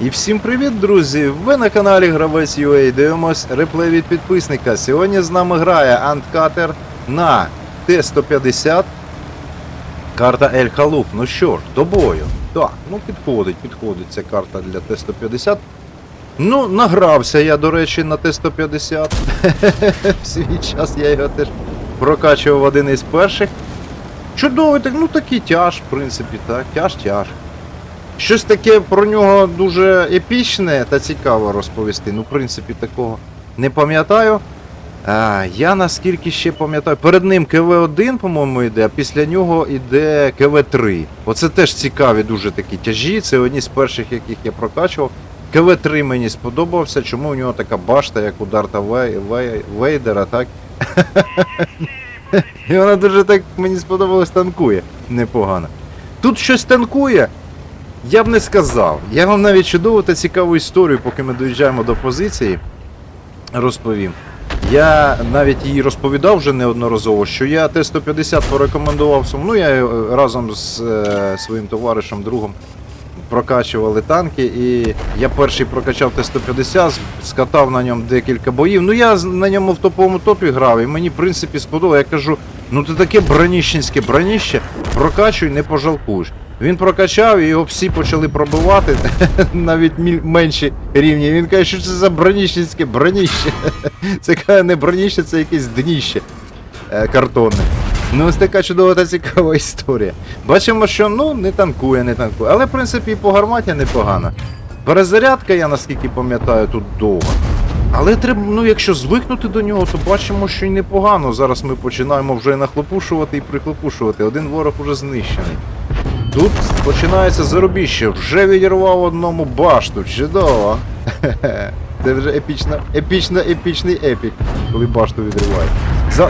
І всім привіт, друзі! Ви на каналі Гравець UA дивимось реплей від підписника. Сьогодні з нами грає Анткатер на Т-150. Карта Ель Халуф. Ну що ж, до бою. Так, ну підходить, підходить ця карта для Т-150. Ну, награвся я, до речі, на Т-150. В свій час я його теж прокачував один із перших. Чудовий, так, ну такий тяж, в принципі, так, тяж-тяж. Щось таке про нього дуже епічне та цікаво розповісти. Ну, в принципі, такого не пам'ятаю. А, я наскільки ще пам'ятаю, перед ним КВ-1, по-моєму, йде, а після нього йде КВ-3. Оце теж цікаві дуже такі тяжі. Це одні з перших, яких я прокачував. КВ-3 мені сподобався, чому у нього така башта, як у Дарта Вей... Вей... Вейдера, так? І вона дуже так мені сподобалось танкує. Непогано. Тут щось танкує. Я б не сказав. Я вам навіть чудову та цікаву історію, поки ми доїжджаємо до позиції, розповім. Я навіть її розповідав вже неодноразово, що я Т-150 порекомендував. Ну, я е, разом з е, своїм товаришем, другом прокачували танки, і я перший прокачав Т-150, скатав на ньому декілька боїв. Ну я на ньому в топовому топі грав, і мені, в принципі, сподобалося. Я кажу, ну ти таке броніщенське броніще, прокачуй, не пожалкуєш. Він прокачав і його всі почали пробивати, навіть менші рівні. Він каже, що це за броніщенське броніще. Це каже, не броніще, це якесь дніще е, картонне. Ну, ось така чудова та цікава історія. Бачимо, що ну не танкує, не танкує. Але, в принципі, і по гарматі непогано. Перезарядка, я наскільки пам'ятаю, тут довга. Але треба, ну якщо звикнути до нього, то бачимо, що й непогано. Зараз ми починаємо вже нахлопушувати і прихлопушувати. Один ворог уже знищений. Тут починається заробіще. Вже відірвав одному башту. Чудово. Це вже епічно, епічно, епічний епік, коли башту відривають.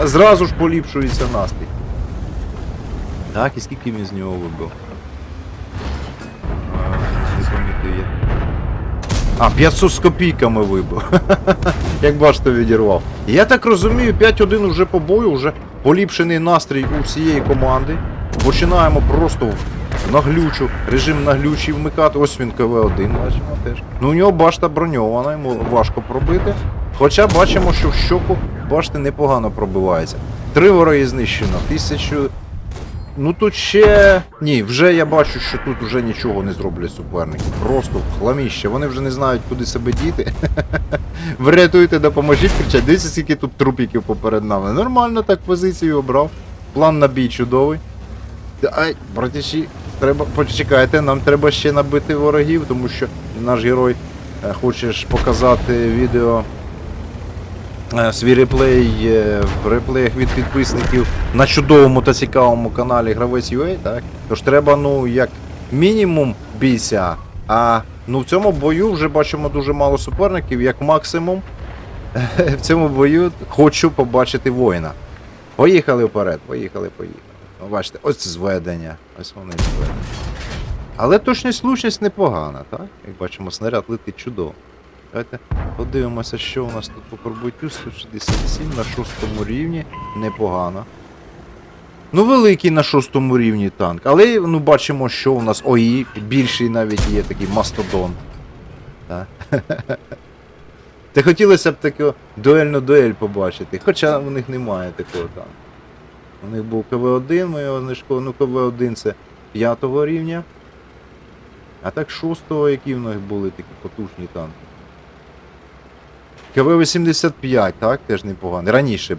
Зразу ж поліпшується настрій. Так, і скільки він з нього вибив? А, 500 з копійками вибив. Як башту відірвав. Я так розумію, 5-1 уже по бою, вже поліпшений настрій у всієї команди. Починаємо просто наглючу, режим наглючий вмикати. Ось він КВ-1, бачимо теж. Ну у нього башта броньована, йому важко пробити. Хоча бачимо, що в щоку башти непогано пробивається. Три вороги знищено, тисячу. Ну тут ще. Ні, вже я бачу, що тут вже нічого не зроблять суперники. Просто хламіще. Вони вже не знають, куди себе діти. Врятуйте, допоможіть, кричать. Дивіться, скільки тут трупіків поперед нами. Нормально так позицію обрав. План на бій чудовий. Ай, братіші, треба. Почекайте, нам треба ще набити ворогів, тому що наш герой е, хоче ж показати відео. Е, Свій реплей е, в реплеях від підписників на чудовому та цікавому каналі Гравець UA, так? Тож треба, ну, як мінімум бійся. А ну в цьому бою вже бачимо дуже мало суперників, як максимум. В цьому бою хочу побачити воїна. Поїхали вперед, поїхали, поїхали. Ну, Бачите, ось зведення. Ось вони зведення. Але точність влучність непогана, так? Як бачимо, снаряд летить чудово. Давайте подивимося, що у нас тут по пробиттю 167 на шостому рівні. Непогано. Ну, великий на шостому рівні танк. Але ну, бачимо, що у нас ОІ, більший навіть є такий мастодонт. Так. Та хотілося б таку дуельну дуель побачити. Хоча у них немає такого танку. У них був КВ-1, ми його знайшли. Ну, КВ-1 це 5 рівня. А так 6 які в них були такі потужні танки. КВ-85, так, теж непоганий. Раніше. б.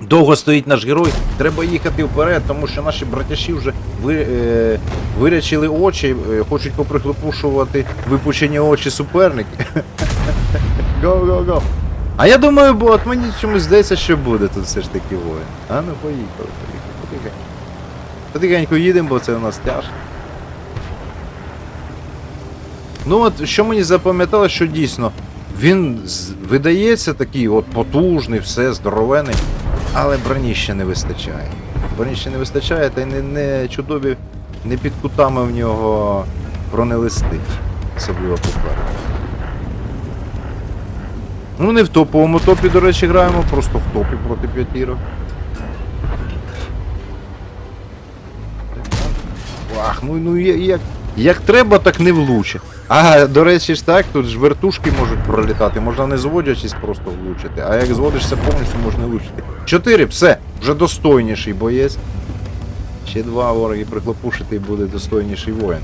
Довго стоїть наш герой, треба їхати вперед, тому що наші братяші вже ви, е, вирячили очі, е, хочуть поприхлопушувати випущені очі суперники. Го, го, го. А я думаю, бо от мені чомусь здається, що буде тут все ж таки воїн. А ну поїхали, поїхали, потихеньку. Потихеньку їдемо, бо це у нас тяж. Ну от що мені запам'ятало, що дійсно він видається такий от потужний, все, здоровений, але броні ще не вистачає. Броні ще не вистачає, та й не, не чудові, не під кутами в нього бронелисти, особливо попереду. Ну не в топовому топі, до речі, граємо, просто в топі проти п'ятірок. Ах, ну, ну як Як треба, так не влучить. А, до речі ж так, тут ж вертушки можуть пролітати, можна не зводячись просто влучити. А як зводишся повністю, можна влучити. Чотири, все, вже достойніший боєць. Ще два вороги приклопушити і буде достойніший воїн.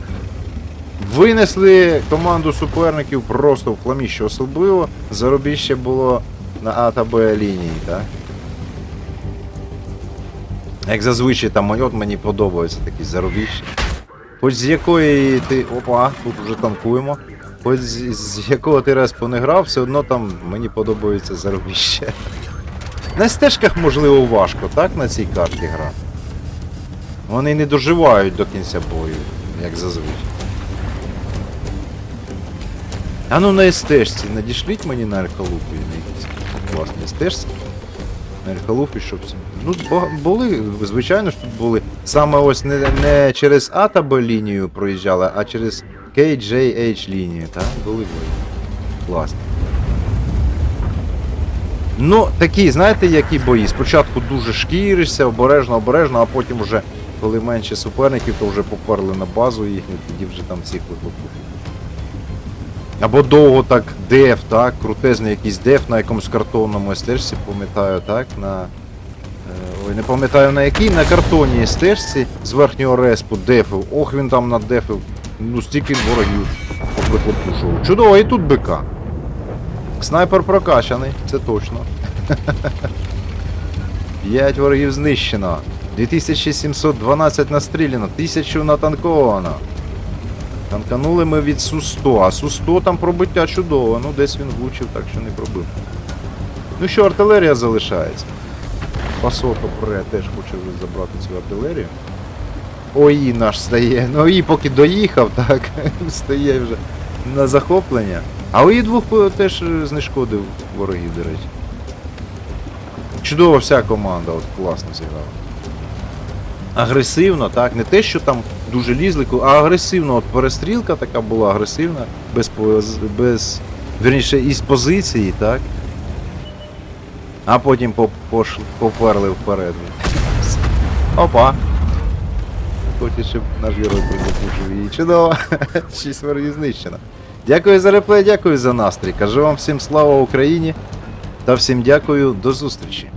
Винесли команду суперників просто в хламіще. Особливо заробіще було на А та Б лінії, так? Як зазвичай там от мені подобаються такі заробіща. Хоч з якої ти. Опа, тут вже танкуємо. Хоч з, якого ти раз не грав, все одно там мені подобається заробіще. На стежках, можливо, важко, так, на цій карті грати. Вони не доживають до кінця бою, як зазвичай. А ну на стежці, надішліть мені на архалупі на якійсь класній стежці. На архалупі, щоб. всі- Ну, були, звичайно ж тут були. Саме ось не, не через А та Б лінію проїжджали, а через KJH лінію, так? Були бої. Класно. Ну, такі, знаєте, які бої? Спочатку дуже шкіришся, обережно, обережно, а потім вже, коли менше суперників, то вже поперли на базу їхню, тоді вже там всіх виклопушили. Або довго так деф, так, крутезний якийсь деф на якомусь картонному стежці, пам'ятаю, так, на. Ой, не пам'ятаю на якій, на картонній стежці з верхнього респу дефив. Ох, він там надефив. Ну стільки ворогів поприклопушував. Чудово, і тут БК. Снайпер прокачаний, це точно. 5 ворогів знищено. 2712 настріляно, 1000 натанковано. Танканули ми від Су-100, а Су-100 там пробиття чудово, ну десь він влучив, так що не пробив. Ну що, артилерія залишається. Пасото пре теж хоче вже забрати цю артилерію. ОІ наш стає. Ну ОІ поки доїхав, так, стає вже на захоплення. А ОІ двох е, теж е, знешкодив ворогів, до речі. Чудова вся команда, от класно зіграла. Агресивно, так, не те, що там дуже лізли, а агресивно, от перестрілка така була агресивна, без, без вірніше, із позиції, так. А потім попош... поперли вперед. Опа. Хоче, щоб наш герой призапушив її. Чудово. Шість ворогів знищено. Дякую за реплей, дякую за настрій. Кажу вам всім слава Україні та всім дякую, до зустрічі.